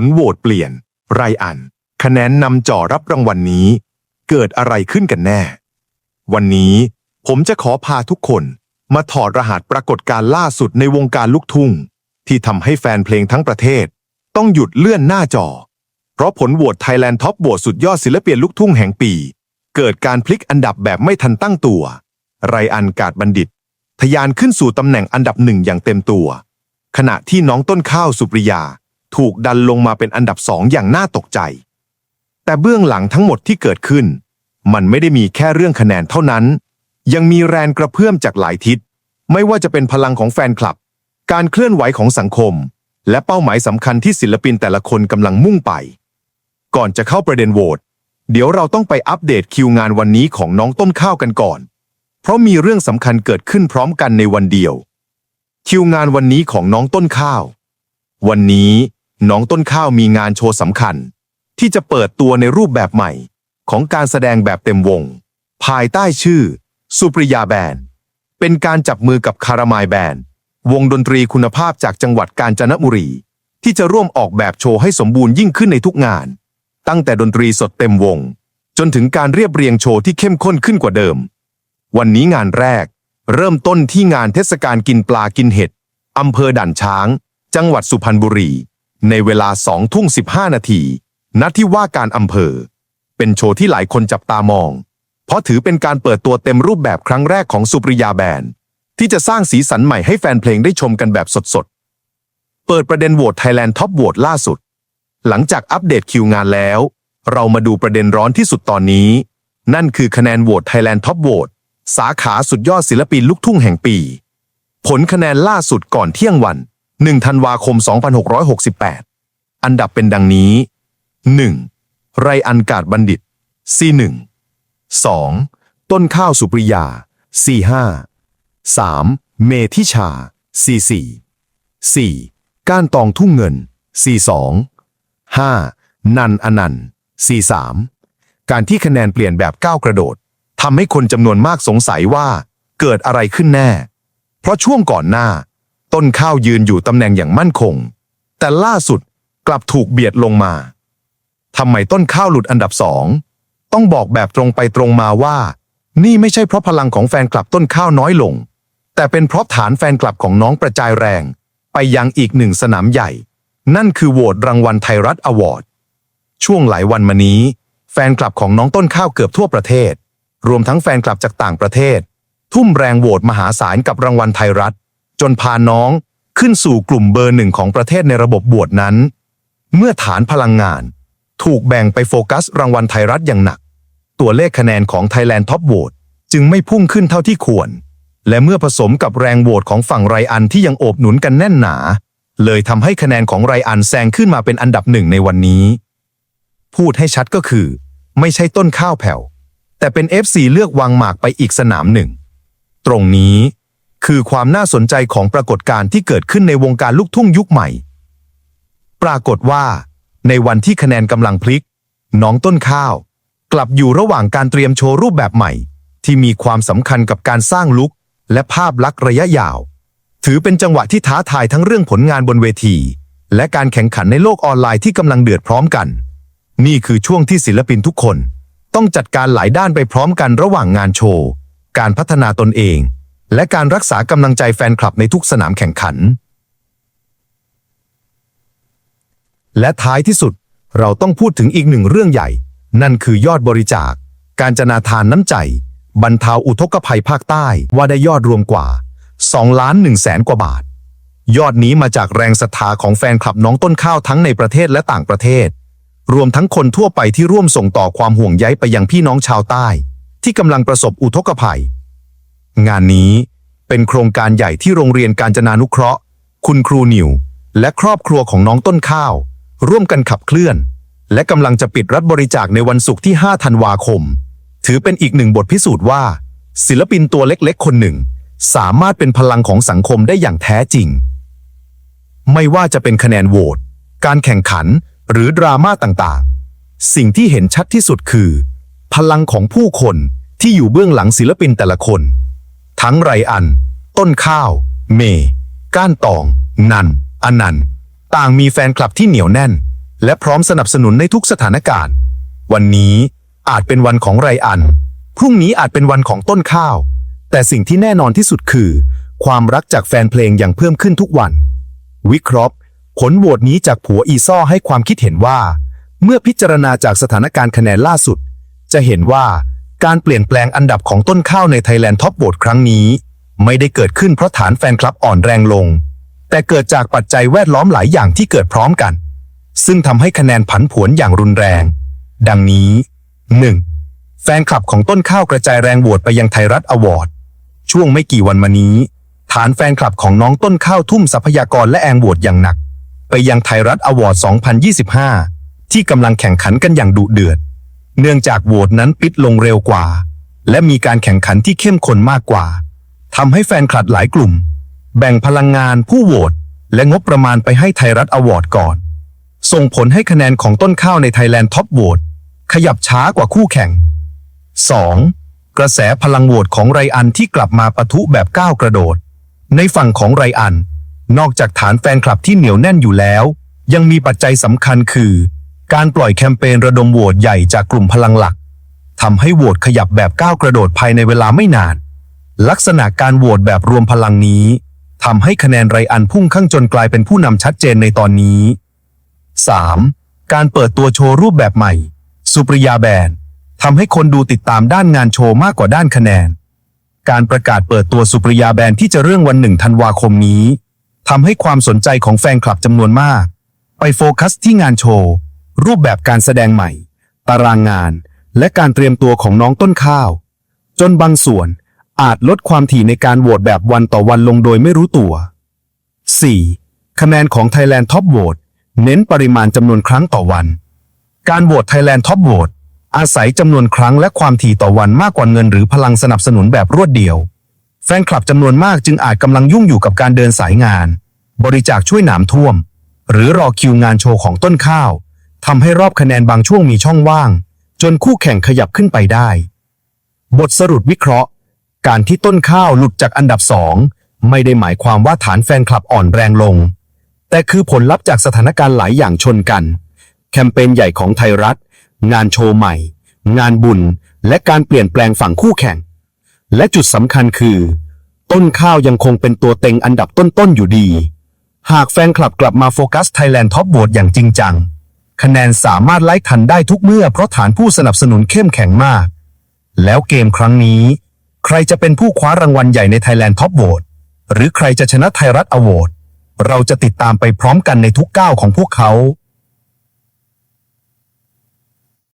ลโหวตเปลี่ยน ไรอัน คะแนนนำจ่อรับรางวัลนนี้ เกิดอะไรขึ้นกันแน่ วันนี้ผมจะขอพาทุกคนมาถอดรหัสปรากฏการล่าสุดในวงการลูกทุ่ง ที่ทำให้แฟนเพลงทั้งประเทศ ต้องหยุดเลื่อนหน้าจอ เพราะผลโหวตไทยแลนด์ท็อปโหวตสุดยอดศิลปินลูกทุ่งแห่งปี เกิดการพลิกอันดับแบบไม่ทันตั้งตัว ไรอันกาดบัณฑิตทะยานขึ้นสู่ตำแหน่งอันดับหนึ่งอย่างเต็มตัว ขณะที่น้องต้นข้าวสุปริยา ถูกดันลงมาเป็นอันดับสองอย่างน่าตกใจ แต่เบื้องหลังทั้งหมดที่เกิดขึ้น มันไม่ได้มีแค่เรื่องคะแนนเท่านั้น ยังมีแรงกระเพื่อมจากหลายทิศ ไม่ว่าจะเป็นพลังของแฟนคลับ การเคลื่อนไหวของสังคม และเป้าหมายสำคัญที่ศิลปินแต่ละคนกำลังมุ่งไป ก่อนจะเข้าประเด็นโหวตเดี๋ยวเราต้องไปอัปเดตคิวงานวันนี้ของน้องต้นข้าวกันก่อน เพราะมีเรื่องสำคัญเกิดขึ้นพร้อมกันในวันเดียว คิวงานวันนี้ของน้องต้นข้าว วันนี้ น้องต้นข้าวมีงานโชว์สำคัญ ที่จะเปิดตัวในรูปแบบใหม่ ของการแสดงแบบเต็มวง ภายใต้ชื่อ สุปริยาแบนด์เป็นการจับมือกับคารามายแบนด์วงดนตรีคุณภาพจากจังหวัดกาญจนบุรี ที่จะร่วมออกแบบโชว์ให้สมบูรณ์ยิ่งขึ้นในทุกงาน ตั้งแต่ดนตรีสดเต็มวง จนถึงการเรียบเรียงโชว์ที่เข้มข้นขึ้นกว่าเดิม วันนี้งานแรก เริ่มต้นที่งานเทศกาลกินปลากินเห็ดอำเภอด่านช้าง จังหวัดสุพรรณบุรี ในเวลาสองทุ่งสิบห้านาทีณที่ว่าการอำเภอ เป็นโชว์ที่หลายคนจับตามอง เพราะถือเป็นการเปิดตัวเต็มรูปแบบครั้งแรกของสุปริยาแบนด์ที่จะสร้างสีสันใหม่ให้แฟนเพลงได้ชมกันแบบสดๆ เปิดประเด็นโหวตไทยแลนด์ท็อปโหวตล่าสุด หลังจากอัปเดตคิวงานแล้ว เรามาดูประเด็นร้อนที่สุดตอนนี้ นั่นคือคะแนนโหวตไทยแลนด์ท็อปโหวตสาขาสุดยอดศิลปินลูกทุ่งแห่งปี ผลคะแนนล่าสุดก่อนเที่ยงวัน 1ธันวาคม 2668 อันดับเป็นดังนี้ 1. ไรอันกาดบัณฑิต C1 2. ต้นข้าวสุปริยา C5 3. เมธิชา C4 4. ก้านตองทุ่งเงิน C2 5. นันอนันต์ C3 การที่คะแนนเปลี่ยนแบบก้าวกระโดดทำให้คนจำนวนมากสงสัยว่าเกิดอะไรขึ้นแน่ เพราะช่วงก่อนหน้า ต้นข้าวยืนอยู่ตำแหน่งอย่างมั่นคง แต่ล่าสุดกลับถูกเบียดลงมาทำไมต้นข้าวหลุดอันดับสองต้องบอกแบบตรงไปตรงมาว่า นี่ไม่ใช่เพราะพลังของแฟนคลับต้นข้าวน้อยลง แต่เป็นเพราะฐานแฟนคลับของน้องประจายแรง ไปยังอีกหนึ่งสนามใหญ่ นั่นคือโหวตรางวัลไทยรัฐอวอร์ดช่วงหลายวันมานี้ แฟนคลับของน้องต้นข้าวเกือบทั่วประเทศ รวมทั้งแฟนคลับจากต่างประเทศ ทุ่มแรงโหวตมหาศาลกับรางวัลไทยรัฐ จนพาน้องขึ้นสู่กลุ่มเบอร์หนึ่งของประเทศในระบบโหวตนั้น เมื่อฐานพลังงาน ถูกแบ่งไปโฟกัสรางวัลไทยรัฐอย่างหนัก ตัวเลขคะแนนของ Thailand Top Vote จึงไม่พุ่งขึ้นเท่าที่ควร และเมื่อผสมกับแรงโหวตของฝั่งไรอันที่ยังโอบหนุนกันแน่นหนา เลยทำให้คะแนนของไรอันแซงขึ้นมาเป็นอันดับหนึ่งในวันนี้ พูดให้ชัดก็คือ ไม่ใช่ต้นข้าวแผ่วแต่เป็น FC เลือกวางหมากไปอีกสนามหนึ่ง ตรงนี้ คือความน่าสนใจของปรากฏการณ์ที่เกิดขึ้นในวงการลูกทุ่งยุคใหม่ ปรากฏว่า ในวันที่คะแนนกำลังพลิก น้องต้นข้าว กลับอยู่ระหว่างการเตรียมโชว์รูปแบบใหม่ ที่มีความสำคัญกับการสร้างลุคและภาพลักษณ์ระยะยาว ถือเป็นจังหวะที่ท้าทายทั้งเรื่องผลงานบนเวที และการแข่งขันในโลกออนไลน์ที่กำลังเดือดพร้อมกัน นี่คือช่วงที่ศิลปินทุกคน ต้องจัดการหลายด้านไปพร้อมกันระหว่างงานโชว์ การพัฒนาตนเอง และการรักษากำลังใจแฟนคลับในทุกสนามแข่งขัน และท้ายที่สุดเราต้องพูดถึงอีกหนึ่งเรื่องใหญ่ นั่นคือยอดบริจาค การจนาทานน้ำใจ บรรเทาอุทกภัยภาคใต้ว่าได้ยอดรวมกว่า2ล้าน1แสนกว่าบาท ยอดนี้มาจากแรงศรัทธาของแฟนคลับน้องต้นข้าวทั้งในประเทศและต่างประเทศ รวมทั้งคนทั่วไปที่ร่วมส่งต่อความห่วงใยไปยังพี่น้องชาวใต้ ที่กำลังประสบอุทกภัย งานนี้เป็นโครงการใหญ่ที่โรงเรียนการจนานุเคราะห์ คุณครูนิว และครอบครัวของน้องต้นข้าว ร่วมกันขับเคลื่อน และกำลังจะปิดรับบริจาคในวันศุกร์ที่ 5 ธันวาคม ถือเป็นอีกหนึ่งบทพิสูจน์ว่า ศิลปินตัวเล็กๆ คนหนึ่ง สามารถเป็นพลังของสังคมได้อย่างแท้จริง ไม่ว่าจะเป็นคะแนนโหวตการแข่งขันหรือดราม่าต่างๆ สิ่งที่เห็นชัดที่สุดคือ พลังของผู้คนที่อยู่เบื้องหลังศิลปินแต่ละคน ทั้งไรอัน ต้นข้าว เม ก้านตอง นัน อนันต์ ต่างมีแฟนคลับที่เหนียวแน่น และพร้อมสนับสนุนในทุกสถานการณ์ วันนี้อาจเป็นวันของไรอัน พรุ่งนี้อาจเป็นวันของต้นข้าว แต่สิ่งที่แน่นอนที่สุดคือ ความรักจากแฟนเพลงยังเพิ่มขึ้นทุกวัน วิเคราะห์ผลโหวตนี้จากผัวอีซ่อให้ความคิดเห็นว่า เมื่อพิจารณาจากสถานการณ์คะแนนล่าสุด จะเห็นว่า การเปลี่ยนแปลงอันดับของต้นข้าวในไทยแลนด์ท็อปโหวตครั้งนี้ ไม่ได้เกิดขึ้นเพราะฐานแฟนคลับอ่อนแรงลง แต่เกิดจากปัจจัยแวดล้อมหลายอย่างที่เกิดพร้อมกัน ซึ่งทำให้คะแนนผันผวนอย่างรุนแรง ดังนี้ 1. แฟนคลับของต้นข้าวกระจายแรงโหวตไปยังไทยรัฐอวอร์ดช่วงไม่กี่วันมานี้ ฐานแฟนคลับของน้องต้นข้าวทุ่มทรัพยากรและแองโหวตอย่างหนัก ไปยังไทยรัฐอวอร์ด 2025 ที่กำลังแข่งขันกันอย่างดุเดือด เนื่องจากโหวตนั้นปิดลงเร็วกว่า และมีการแข่งขันที่เข้มข้นมากกว่าทำให้แฟนคลับหลายกลุ่ม แบ่งพลังงานผู้โหวตและงบประมาณไปให้ไทยรัฐอวอร์ดก่อน ส่งผลให้คะแนนของต้นข้าวในไทยแลนด์ท็อปโหวตขยับช้ากว่าคู่แข่ง 2. กระแสพลังโหวตของไรอันที่กลับมาปะทุแบบก้าวกระโดด ในฝั่งของไรอัน นอกจากฐานแฟนคลับที่เหนียวแน่นอยู่แล้ว ยังมีปัจจัยสำคัญคือ การปล่อยแคมเปญระดมโหวตใหญ่จากกลุ่มพลังหลักทำให้โหวตขยับแบบก้าวกระโดดภายในเวลาไม่นาน ลักษณะการโหวตแบบรวมพลังนี้ทำให้คะแนนไรอันพุ่งข้างจนกลายเป็นผู้นำชัดเจนในตอนนี้ 3. การเปิดตัวโชว์รูปแบบใหม่ สุปริยาแบนทำให้คนดูติดตามด้านงานโชว์มากกว่าด้านคะแนน การประกาศเปิดตัวสุปริยาแบนที่จะเรื่องวันหนึ่งธันวาคมนี้ทำให้ความสนใจของแฟนคลับจำนวนมาก ไปโฟกัสที่งานโชว์ รูปแบบการแสดงใหม่ ตารางงาน และการเตรียมตัวของน้องต้นข้าว จนบางส่วนอาจลดความถี่ในการโหวตแบบวันต่อวันลงโดยไม่รู้ตัว 4. คะแนนของ Thailand Top Vote เน้นปริมาณจำนวนครั้งต่อวัน การโหวต Thailand Top Vote อาศัยจำนวนครั้งและความถี่ต่อวันมากกว่าเงินหรือพลังสนับสนุนแบบรวดเดียว แฟนคลับจำนวนมากจึงอาจกำลังยุ่งอยู่กับการเดินสายงาน บริจาคช่วยหนามท่วม หรือรอคิวงานโชว์ของต้นข้าว ทำให้รอบคะแนนบางช่วงมีช่องว่าง จนคู่แข่งขยับขึ้นไปได้ บทสรุปวิเคราะห์ การที่ต้นข้าวหลุดจากอันดับสองไม่ได้หมายความว่าฐานแฟนคลับอ่อนแรงลง แต่คือผลลัพธ์จากสถานการณ์หลายอย่างชนกัน แคมเปญใหญ่ของไทยรัฐ งานโชว์ใหม่ งานบุญ และการเปลี่ยนแปลงฝั่งคู่แข่ง และจุดสำคัญคือ ต้นข้าวยังคงเป็นตัวเต็งอันดับต้นๆอยู่ดี หากแฟนคลับกลับมาโฟกัส Thailand Top โ o ว e อย่างจริงจัง คะแนนสามารถไล่ทันได้ทุกเมื่อเพราะฐานผู้สนับสนุนเข้มแข็งมาก แล้วเกมครั้งนี้ ใครจะเป็นผู้คว้ารางวัลใหญ่ใน Thailand Top โ o ว e หรือใครจะชนะไทยรัฐอวอร์ดเราจะติดตามไปพร้อมกันในทุกก้าวของพวกเขา